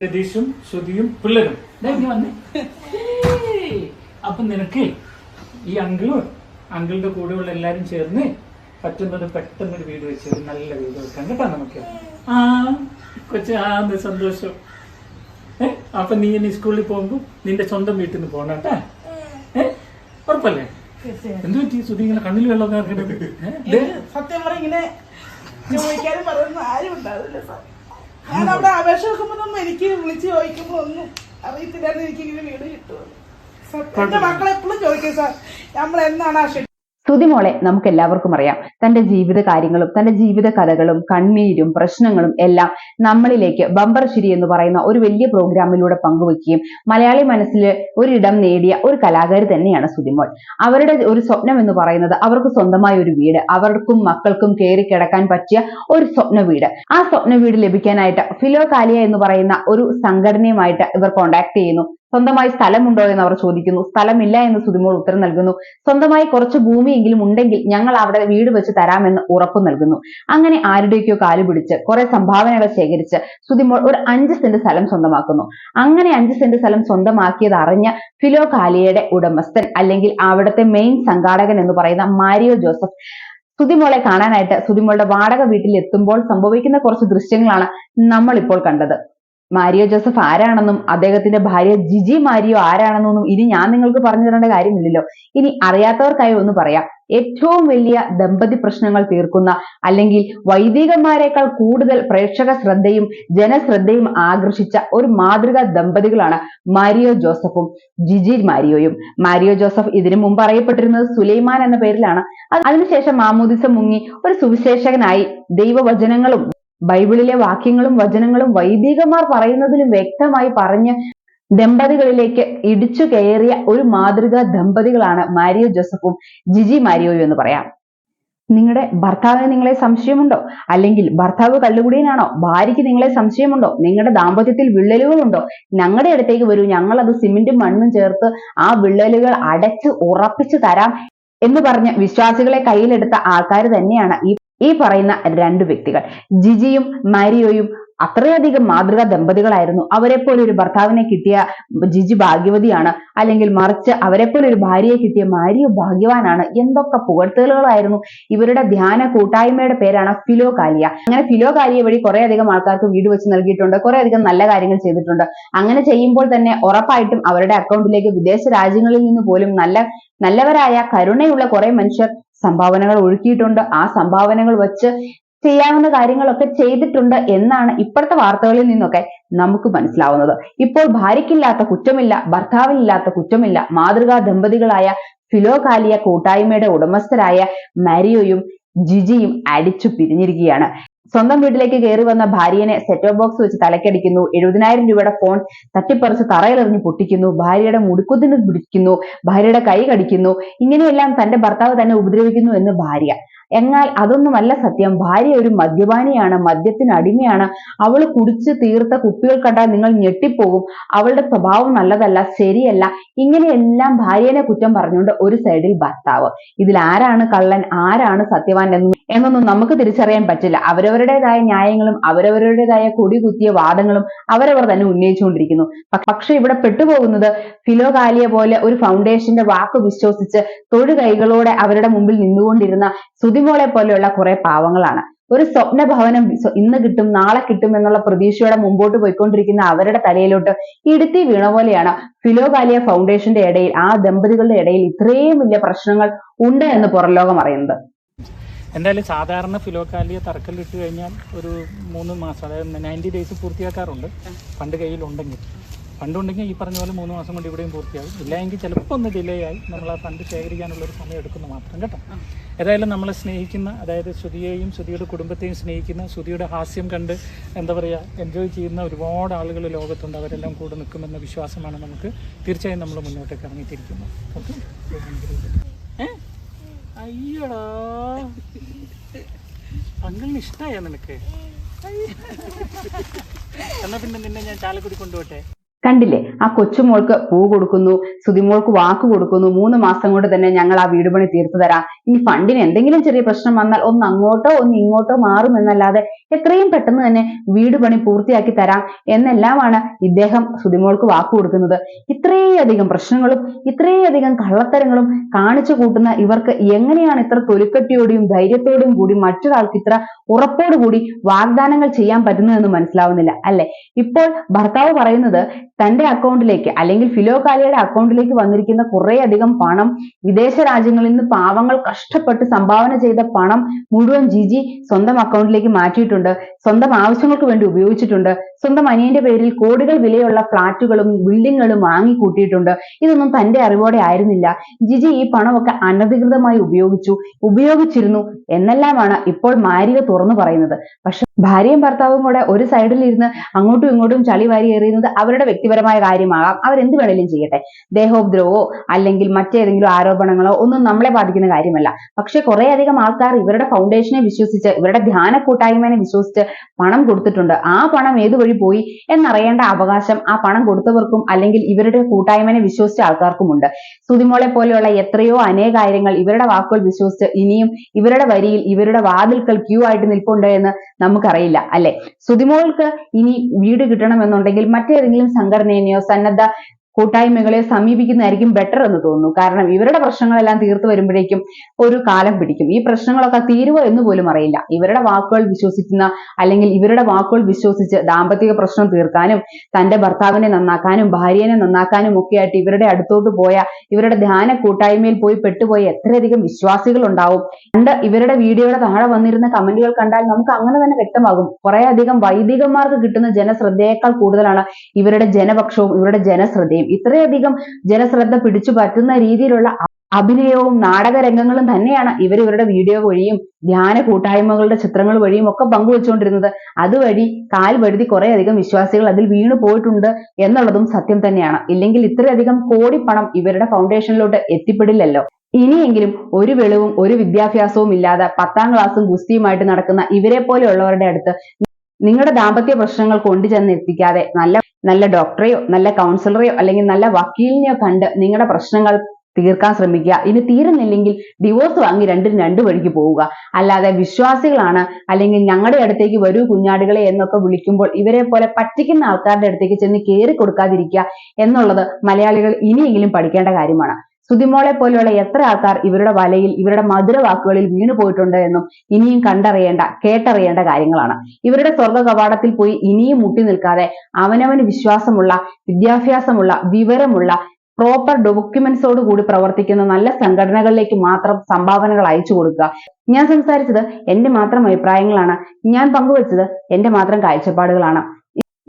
രതീഷും ശ്രുതിയും പിള്ളേരും ഇങ്ങ് വന്നേ. അപ്പൊ നിനക്ക് ഈ അങ്കിളും അങ്കിളുടെ കൂടെയുള്ള എല്ലാരും ചേർന്ന് പറ്റുന്നത് പെട്ടെന്ന് ഒരു വീട് വെച്ച് ഒരു നല്ല വീട് വെക്കാം കേട്ടോ നമുക്ക്. ആ കൊച്ചു ആ എന്ത് സന്തോഷം. ഏ അപ്പൊ നീ ഇനി സ്കൂളിൽ പോകുമ്പോ നിന്റെ സ്വന്തം വീട്ടിൽ നിന്ന് പോകണം കേട്ടാ. ഏ ഉറപ്പല്ലേ? എന്ത് പറ്റി? ശ്രുതി ഇങ്ങനെ കണ്ണിൽ വെള്ളം സത്യം പറഞ്ഞ ഇങ്ങനെ ചോദിക്കാനും പറയുന്ന ആരും ഉണ്ടാവില്ല സാർ ഞാൻ അവിടെ അപേക്ഷ വെക്കുമ്പോഴൊന്നും എനിക്ക് വിളിച്ച് ചോദിക്കുമ്പോ ഒന്നും അറിയത്തില്ലായിരുന്നു. എനിക്ക് ഇങ്ങനെ വീട് കിട്ടുമോ എന്റെ മക്കളെപ്പോഴും ചോദിക്കും സാർ നമ്മൾ എന്നാണ് ആ സ്തുതിമോളെ നമുക്ക് എല്ലാവർക്കും അറിയാം. തന്റെ ജീവിത കാര്യങ്ങളും തന്റെ ജീവിത കഥകളും കണ്ണീരും പ്രശ്നങ്ങളും എല്ലാം നമ്മളിലേക്ക് ബമ്പർ ശിരി എന്ന് പറയുന്ന ഒരു വലിയ പ്രോഗ്രാമിലൂടെ പങ്കുവെക്കുകയും മലയാളി മനസ്സിൽ ഒരിടം നേടിയ ഒരു കലാകാരി തന്നെയാണ് സ്തുതിമോൾ. അവരുടെ ഒരു സ്വപ്നം എന്ന് പറയുന്നത് അവർക്ക് സ്വന്തമായ ഒരു വീട് അവർക്കും മക്കൾക്കും കയറി കിടക്കാൻ പറ്റിയ ഒരു സ്വപ്ന വീട് ആ സ്വപ്ന വീട് ലഭിക്കാനായിട്ട് ഫിലോ കാലിയ എന്ന് പറയുന്ന ഒരു സംഘടനയുമായിട്ട് ഇവർ കോണ്ടാക്ട് ചെയ്യുന്നു. സ്വന്തമായി സ്ഥലമുണ്ടോ എന്ന് അവർ ചോദിക്കുന്നു. സ്ഥലമില്ല എന്ന് സുതിമോൾ ഉത്തരം നൽകുന്നു. സ്വന്തമായി കുറച്ച് ഭൂമിയെങ്കിലും ഉണ്ടെങ്കിൽ ഞങ്ങൾ അവിടെ വീട് വെച്ച് തരാമെന്ന് ഉറപ്പ് നൽകുന്നു. അങ്ങനെ ആരുടെയൊക്കെയോ കാൽ പിടിച്ച് കുറെ സംഭാവനകൾ ശേഖരിച്ച് സുതിമോൾ ഒരു അഞ്ച് സെന്റ് സ്ഥലം സ്വന്തമാക്കുന്നു. അങ്ങനെ അഞ്ച് സെന്റ് സ്ഥലം സ്വന്തമാക്കിയത് അറിഞ്ഞ ഫിലോ കാലിയയുടെ ഉടമസ്ഥൻ അല്ലെങ്കിൽ അവിടുത്തെ മെയിൻ സംഘാടകൻ എന്ന് പറയുന്ന മാരിയോ ജോസഫ് സുതിമോളെ കാണാനായിട്ട് സുതിമോളുടെ വാടക വീട്ടിൽ എത്തുമ്പോൾ സംഭവിക്കുന്ന കുറച്ച് ദൃശ്യങ്ങളാണ് നമ്മൾ ഇപ്പോൾ കണ്ടത്. മാരിയോ ജോസഫ് ആരാണെന്നും അദ്ദേഹത്തിന്റെ ഭാര്യ ജിജി മാരിയോ ആരാണെന്നൊന്നും ഇനി ഞാൻ നിങ്ങൾക്ക് പറഞ്ഞു തരേണ്ട കാര്യമില്ലല്ലോ. ഇനി അറിയാത്തവർക്കായി ഒന്ന് പറയാം. ഏറ്റവും വലിയ ദമ്പതി പ്രശ്നങ്ങൾ തീർക്കുന്ന അല്ലെങ്കിൽ വൈദികന്മാരെക്കാൾ കൂടുതൽ പ്രേക്ഷക ശ്രദ്ധയും ജനശ്രദ്ധയും ആകർഷിച്ച ഒരു മാതൃകാ ദമ്പതികളാണ് മാരിയോ ജോസഫും ജിജി മാരിയോയും. മാരിയോ ജോസഫ് ഇതിനു മുമ്പ് അറിയപ്പെട്ടിരുന്നത് സുലൈമാൻ എന്ന പേരിലാണ്. അതിനുശേഷം മാമൂദിസ മുങ്ങി ഒരു സുവിശേഷകനായി ദൈവവചനങ്ങളും ബൈബിളിലെ വാക്യങ്ങളും വചനങ്ങളും വൈദികമാർ പറയുന്നതിലും വ്യക്തമായി പറഞ്ഞ് ദമ്പതികളിലേക്ക് ഇടിച്ചു കയറിയ ഒരു മാതൃകാ ദമ്പതികളാണ് മാരിയോ ജോസഫും ജിജി മാരിയോയും എന്ന് പറയാം. നിങ്ങളുടെ ഭർത്താവിന് നിങ്ങളെ സംശയമുണ്ടോ? അല്ലെങ്കിൽ ഭർത്താവ് കള്ളുകുടിയനാണോ? ഭാര്യയ്ക്ക് നിങ്ങളെ സംശയമുണ്ടോ? നിങ്ങളുടെ ദാമ്പത്യത്തിൽ വിള്ളലുകളുണ്ടോ? ഞങ്ങളുടെ അടുത്തേക്ക് വരൂ. ഞങ്ങൾ അത് സിമെന്റും മണ്ണും ചേർത്ത് ആ വിള്ളലുകൾ അടച്ച് ഉറപ്പിച്ചു തരാം എന്ന് പറഞ്ഞ് വിശ്വാസികളെ കയ്യിലെടുത്ത ആൾക്കാർ തന്നെയാണ് ഈ ഈ പറയുന്ന രണ്ട് വ്യക്തികൾ. ജിജിയും മാരിയോയും അത്രയധികം മാതൃകാ ദമ്പതികളായിരുന്നു. അവരെപ്പോലെ ഒരു ഭർത്താവിനെ കിട്ടിയ ജിജി ഭാഗ്യവതിയാണ്. അല്ലെങ്കിൽ മറിച്ച് അവരെപ്പോലെ ഒരു ഭാര്യയെ കിട്ടിയ മാരിയോ ഭാഗ്യവാനാണ്. എന്തൊക്കെ പുകഴ്ത്തലുകളായിരുന്നു ഇവരുടെ ധ്യാന കൂട്ടായ്മയുടെ പേരാണ് ഫിലോകാലിയ. അങ്ങനെ ഫിലോ കാലിയ വഴി കുറെ അധികം ആൾക്കാർക്ക് വീട് വെച്ച് നൽകിയിട്ടുണ്ട്. കുറെ അധികം നല്ല കാര്യങ്ങൾ ചെയ്തിട്ടുണ്ട്. അങ്ങനെ ചെയ്യുമ്പോൾ തന്നെ ഉറപ്പായിട്ടും അവരുടെ അക്കൗണ്ടിലേക്ക് വിദേശ രാജ്യങ്ങളിൽ നിന്ന് പോലും നല്ല നല്ലവരായ കരുണയുള്ള കുറെ മനുഷ്യർ സംഭാവനകൾ ഒഴുക്കിയിട്ടുണ്ട്. ആ സംഭാവനകൾ വെച്ച് ചെയ്യാവുന്ന കാര്യങ്ങളൊക്കെ ചെയ്തിട്ടുണ്ട് എന്നാണ് ഇപ്പോഴത്തെ വാർത്തകളിൽ നിന്നൊക്കെ നമുക്ക് മനസ്സിലാവുന്നത്. ഇപ്പോൾ ഭാര്യയ്ക്കില്ലാത്ത കുറ്റമില്ല ഭർത്താവിനില്ലാത്ത കുറ്റമില്ല മാതൃകാ ദമ്പതികളായ ഫിലോകാലിയ കൂട്ടായ്മയുടെ ഉടമസ്ഥരായ മാരിയോയും ജിജിയും അടിച്ചു പിരിഞ്ഞിരിക്കുകയാണ്. സ്വന്തം വീട്ടിലേക്ക് കയറി വന്ന ഭാര്യനെ സെറ്റോ ബോക്സ് വെച്ച് തലക്കടിക്കുന്നു. എഴുപതിനായിരം രൂപയുടെ ഫോൺ തട്ടിപ്പറിച്ച് തറയിലെറിഞ്ഞ് പൊട്ടിക്കുന്നു. ഭാര്യയുടെ മുടിക്കുത്തിന് പിടിക്കുന്നു. ഭാര്യയുടെ കൈ കടിക്കുന്നു. ഇങ്ങനെയെല്ലാം തന്റെ ഭർത്താവ് തന്നെ ഉപദ്രവിക്കുന്നു എന്ന് ഭാര്യ. എന്നാൽ അതൊന്നുമല്ല സത്യം. ഭാര്യ ഒരു മദ്യപാനിയാണ് മദ്യത്തിന് അടിമയാണ്. അവൾ കുടിച്ച് തീർത്ത കുപ്പികൾ കണ്ടാൽ നിങ്ങൾ ഞെട്ടിപ്പോകും. അവളുടെ സ്വഭാവം നല്ലതല്ല ശരിയല്ല. ഇങ്ങനെയെല്ലാം ഭാര്യനെ കുറ്റം പറഞ്ഞുകൊണ്ട് ഒരു സൈഡിൽ ഭർത്താവ്. ഇതിൽ ആരാണ് കള്ളൻ? ആരാണ് സത്യവാൻ എന്നും എന്നൊന്നും നമുക്ക് തിരിച്ചറിയാൻ പറ്റില്ല. അവരവരുടേതായ ന്യായങ്ങളും അവരവരുടേതായ കൊടി കുത്തിയ വാദങ്ങളും അവരവർ തന്നെ ഉന്നയിച്ചുകൊണ്ടിരിക്കുന്നു. പക്ഷെ ഇവിടെ പെട്ടുപോകുന്നത് ഫിലോകാലിയ പോലെ ഒരു ഫൗണ്ടേഷന്റെ വാക്ക് വിശ്വസിച്ച് തൊഴു കൈകളോടെ അവരുടെ മുമ്പിൽ നിന്നുകൊണ്ടിരുന്ന സുതിമോളെ പോലെയുള്ള കുറെ പാവങ്ങളാണ്. ഒരു സ്വപ്ന ഭവനം ഇന്ന് കിട്ടും നാളെ കിട്ടും എന്നുള്ള പ്രതീക്ഷയോടെ മുമ്പോട്ട് പോയിക്കൊണ്ടിരിക്കുന്ന അവരുടെ തലയിലോട്ട് ഇടുത്തി വീണ പോലെയാണ് ഫിലോകാലിയ ഫൗണ്ടേഷന്റെ ഇടയിൽ ആ ദമ്പതികളുടെ ഇടയിൽ ഇത്രയും വലിയ പ്രശ്നങ്ങൾ ഉണ്ട് എന്ന് പുറംലോകം അറിയുന്നത്. എന്തായാലും സാധാരണ ഫിലോക്കാലിയ തറക്കല്ലിട്ട് കഴിഞ്ഞാൽ ഒരു മൂന്ന് മാസം അതായത് നയന്റി ഡേയ്സ് പൂർത്തിയാക്കാറുണ്ട്. പണ്ട് കയ്യിലുണ്ടെങ്കിൽ. ഫണ്ടുണ്ടെങ്കിൽ ഈ പറഞ്ഞ പോലെ മൂന്ന് മാസം കൊണ്ട് ഇവിടെയും പൂർത്തിയാകും. ഇല്ല എങ്കിൽ ചിലപ്പോൾ ഒന്ന് ഡിലേ ആയി നമ്മൾ ആ ഫണ്ട് ശേഖരിക്കാനുള്ള ഒരു സമയം എടുക്കുന്നു മാത്രം കേട്ടോ. ഏതായാലും നമ്മളെ സ്നേഹിക്കുന്ന അതായത് ശ്രുതിയെയും ശ്രുതിയുടെ കുടുംബത്തെയും സ്നേഹിക്കുന്ന ശ്രുതിയുടെ ഹാസ്യം കണ്ട് എന്താ പറയുക എൻജോയ് ചെയ്യുന്ന ഒരുപാട് ആളുകൾ ലോകത്തുണ്ട്. അവരെല്ലാം കൂടെ നിൽക്കുമെന്ന വിശ്വാസമാണ് നമുക്ക് തീർച്ചയായും നമ്മൾ മുന്നോട്ടേക്ക് ഇറങ്ങിത്തിരിക്കുന്നത്. ഓക്കെ? അയ്യടാ. അങ്കിളിന് ഇഷ്ടമായ നിനക്ക്? എന്നാ പിന്നെ നിന്നെ ഞാൻ ചാലക്കുടി കൊണ്ടുപോട്ടെ? കണ്ടില്ലേ? ആ കൊച്ചുമോൾക്ക് പൂ കൊടുക്കുന്നു സുതിമോൾക്ക് വാക്ക് കൊടുക്കുന്നു. മൂന്ന് മാസം കൊണ്ട് തന്നെ ഞങ്ങൾ ആ വീട് പണി തീർത്തു തരാം ഇനി ഫണ്ടിന് എന്തെങ്കിലും ചെറിയ പ്രശ്നം വന്നാൽ ഒന്ന് അങ്ങോട്ടോ ഒന്ന് ഇങ്ങോട്ടോ മാറും എന്നല്ലാതെ എത്രയും പെട്ടെന്ന് തന്നെ വീട് പണി പൂർത്തിയാക്കി തരാം എന്നെല്ലാമാണ് ഇദ്ദേഹം സുതിമോൾക്ക് വാക്ക് കൊടുക്കുന്നത്. ഇത്രയധികം പ്രശ്നങ്ങളും ഇത്രയധികം കള്ളത്തരങ്ങളും കാണിച്ചു കൂട്ടുന്ന ഇവർക്ക് എങ്ങനെയാണ് ഇത്ര തൊലിക്കട്ടിയോടെയും ധൈര്യത്തോടും കൂടി മറ്റൊരാൾക്ക് ഇത്ര ഉറപ്പോടുകൂടി വാഗ്ദാനങ്ങൾ ചെയ്യാൻ പറ്റുന്നതെന്ന് മനസ്സിലാവുന്നില്ല അല്ലെ? ഇപ്പോൾ ഭർത്താവ് പറയുന്നത് തന്റെ അക്കൗണ്ടിലേക്ക് അല്ലെങ്കിൽ ഫിലോ കാലിയുടെ അക്കൗണ്ടിലേക്ക് വന്നിരിക്കുന്ന കുറെ അധികം പണം വിദേശ രാജ്യങ്ങളിൽ നിന്ന് പാവങ്ങൾ കഷ്ടപ്പെട്ട് സംഭാവന ചെയ്ത പണം മുഴുവൻ ജിജി സ്വന്തം അക്കൗണ്ടിലേക്ക് മാറ്റിയിട്ടുണ്ട്. സ്വന്തം ആവശ്യങ്ങൾക്ക് വേണ്ടി ഉപയോഗിച്ചിട്ടുണ്ട്. സ്വന്തം അനിയന്റെ പേരിൽ കോടികൾ വിലയുള്ള ഫ്ളാറ്റുകളും ബിൽഡിങ്ങുകളും വാങ്ങിക്കൂട്ടിയിട്ടുണ്ട്. ഇതൊന്നും തന്റെ അറിവോടെ ആയിരുന്നില്ല. ജിജി ഈ പണമൊക്കെ അനധികൃതമായി ഉപയോഗിച്ചു. ഉപയോഗിച്ചിരുന്നു എന്നെല്ലാമാണ് ഇപ്പോൾ മാരിക തുറന്നു പറയുന്നത്. പക്ഷെ ഭാര്യയും ഭർത്താവും കൂടെ ഒരു സൈഡിൽ ഇരുന്ന് അങ്ങോട്ടും ഇങ്ങോട്ടും ചളി വാരി എറിയുന്നത് അവരുടെ വ്യക്തിപരമായ കാര്യമാകാം. അവരെന്ത് വേണേലും ചെയ്യട്ടെ. ദേഹോപദ്രവോ അല്ലെങ്കിൽ മറ്റേതെങ്കിലും ആരോപണങ്ങളോ ഒന്നും നമ്മളെ ബാധിക്കുന്ന കാര്യമല്ല. പക്ഷെ കുറെ അധികം ആൾക്കാർ ഇവരുടെ ഫൗണ്ടേഷനെ വിശ്വസിച്ച് ഇവരുടെ ധ്യാന കൂട്ടായ്മനെ വിശ്വസിച്ച് പണം കൊടുത്തിട്ടുണ്ട്. ആ പണം ഏത് വഴി പോയി എന്നറിയേണ്ട അവകാശം ആ പണം കൊടുത്തവർക്കും അല്ലെങ്കിൽ ഇവരുടെ കൂട്ടായ്മനെ വിശ്വസിച്ച ആൾക്കാർക്കുമുണ്ട് സുതിമോളെ പോലെയുള്ള എത്രയോ അനേകായിരങ്ങൾ ഇവരുടെ വാക്കുകൾ വിശ്വസിച്ച് ഇനിയും ഇവരുടെ വരിയിൽ ഇവരുടെ വാതിൽക്കൽ ക്യൂ ആയിട്ട് നിൽപ്പുണ്ട് എന്ന് നമുക്കറിയില്ല. അല്ലെ? സുതിമോൾക്ക് ഇനി വീട് കിട്ടണമെന്നുണ്ടെങ്കിൽ മറ്റേതെങ്കിലും സംഘടനയെയോ സന്നദ്ധ കൂട്ടായ്മകളെയോ സമീപിക്കുന്നതായിരിക്കും ബെറ്റർ എന്ന് തോന്നുന്നു. കാരണം ഇവരുടെ പ്രശ്നങ്ങളെല്ലാം തീർത്തു വരുമ്പോഴേക്കും ഒരു കാലം പിടിക്കും. ഈ പ്രശ്നങ്ങളൊക്കെ തീരുവോ എന്ന് പോലും അറിയില്ല. ഇവരുടെ വാക്കുകൾ വിശ്വസിക്കുന്ന അല്ലെങ്കിൽ ഇവരുടെ വാക്കുകൾ വിശ്വസിച്ച് ദാമ്പത്തിക പ്രശ്നം തീർക്കാനും തന്റെ ഭർത്താവിനെ നന്നാക്കാനും ഭാര്യനെ നന്നാക്കാനും ഒക്കെ ആയിട്ട് ഇവരുടെ അടുത്തോട്ട് പോയ ഇവരുടെ ധ്യാന കൂട്ടായ്മയിൽ പോയി പെട്ടുപോയ എത്രയധികം വിശ്വാസികൾ ഉണ്ടാവും. പണ്ട് ഇവരുടെ വീഡിയോയുടെ താഴെ വന്നിരുന്ന കമന്റുകൾ കണ്ടാൽ നമുക്ക് അങ്ങനെ തന്നെ വ്യക്തമാകും. കുറെ അധികം വൈദികന്മാർക്ക് കിട്ടുന്ന ജനശ്രദ്ധയേക്കാൾ കൂടുതലാണ് ഇവരുടെ ജനപക്ഷവും ഇവരുടെ ജനശ്രദ്ധയും. ഇത്രയധികം ജനശ്രദ്ധ പിടിച്ചു പറ്റുന്ന രീതിയിലുള്ള അഭിനയവും നാടക രംഗങ്ങളും തന്നെയാണ് ഇവർ ഇവരുടെ വീഡിയോ വഴിയും ധ്യാന കൂട്ടായ്മകളുടെ ചിത്രങ്ങൾ വഴിയും ഒക്കെ പങ്കുവെച്ചുകൊണ്ടിരുന്നത്. അതുവഴി കാൽ വഴുതി കുറേയധികം വിശ്വാസികൾ അതിൽ വീണു പോയിട്ടുണ്ട് എന്നുള്ളതും സത്യം തന്നെയാണ്. ഇല്ലെങ്കിൽ ഇത്രയധികം കോടി പണം ഇവരുടെ ഫൗണ്ടേഷനിലോട്ട് എത്തിപ്പെടില്ലല്ലോ. ഇനിയെങ്കിലും ഒരു വെളിവും ഒരു വിദ്യാഭ്യാസവും ഇല്ലാതെ പത്താം ക്ലാസ്സും ഗുസ്തിയുമായിട്ട് നടക്കുന്ന ഇവരെ പോലെയുള്ളവരുടെ അടുത്ത് നിങ്ങളുടെ ദാമ്പത്യ പ്രശ്നങ്ങൾ കൊണ്ടുചെന്ന് എത്തിക്കാതെ നല്ല നല്ല ഡോക്ടറെയോ നല്ല കൗൺസിലറെയോ അല്ലെങ്കിൽ നല്ല വക്കീലിനെയോ കണ്ട് നിങ്ങളുടെ പ്രശ്നങ്ങൾ തീർക്കാൻ ശ്രമിക്കുക. ഇനി തീരുന്നില്ലെങ്കിൽ ഡിവോഴ്സ് വാങ്ങി രണ്ടും രണ്ടു വഴിക്ക് പോവുക. അല്ലാതെ വിശ്വാസികളാണ് അല്ലെങ്കിൽ ഞങ്ങളുടെ അടുത്തേക്ക് വരൂ കുഞ്ഞാടുകളെ എന്നൊക്കെ വിളിക്കുമ്പോൾ ഇവരെ പോലെ പറ്റിക്കുന്ന ആൾക്കാരുടെ അടുത്തേക്ക് ചെന്ന് കയറി കൊടുക്കാതിരിക്കുക എന്നുള്ളത് മലയാളികൾ ഇനിയെങ്കിലും പഠിക്കേണ്ട കാര്യമാണ്. സുതിമോളെ പോലെയുള്ള എത്ര ആൾക്കാർ ഇവരുടെ വലയിൽ ഇവരുടെ മധുര വാക്കുകളിൽ വീണു പോയിട്ടുണ്ട് എന്നും ഇനിയും കണ്ടറിയേണ്ട കേട്ടറിയേണ്ട കാര്യങ്ങളാണ്. ഇവരുടെ സ്വർഗ കവാടത്തിൽ പോയി ഇനിയും മുട്ടി നിൽക്കാതെ അവനവന് വിശ്വാസമുള്ള വിദ്യാഭ്യാസമുള്ള വിവരമുള്ള പ്രോപ്പർ ഡോക്യുമെന്റ്സോട് കൂടി പ്രവർത്തിക്കുന്ന നല്ല സംഘടനകളിലേക്ക് മാത്രം സംഭാവനകൾ അയച്ചു കൊടുക്കുക. ഞാൻ സംസാരിച്ചത് എന്റെ മാത്രം അഭിപ്രായങ്ങളാണ്. ഞാൻ പങ്കുവച്ചത് എന്റെ മാത്രം കാഴ്ചപ്പാടുകളാണ്.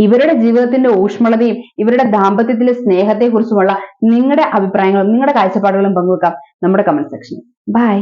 ഇവരുടെ ജീവിതത്തിന്റെ ഊഷ്മളതയും ഇവരുടെ ദാമ്പത്യത്തിലെ സ്നേഹത്തെക്കുറിച്ചുമുള്ള നിങ്ങളുടെ അഭിപ്രായങ്ങളും നിങ്ങളുടെ കാഴ്ചപ്പാടുകളും പങ്കുവെക്കാം നമ്മുടെ കമന്റ് സെക്ഷനിൽ ബൈ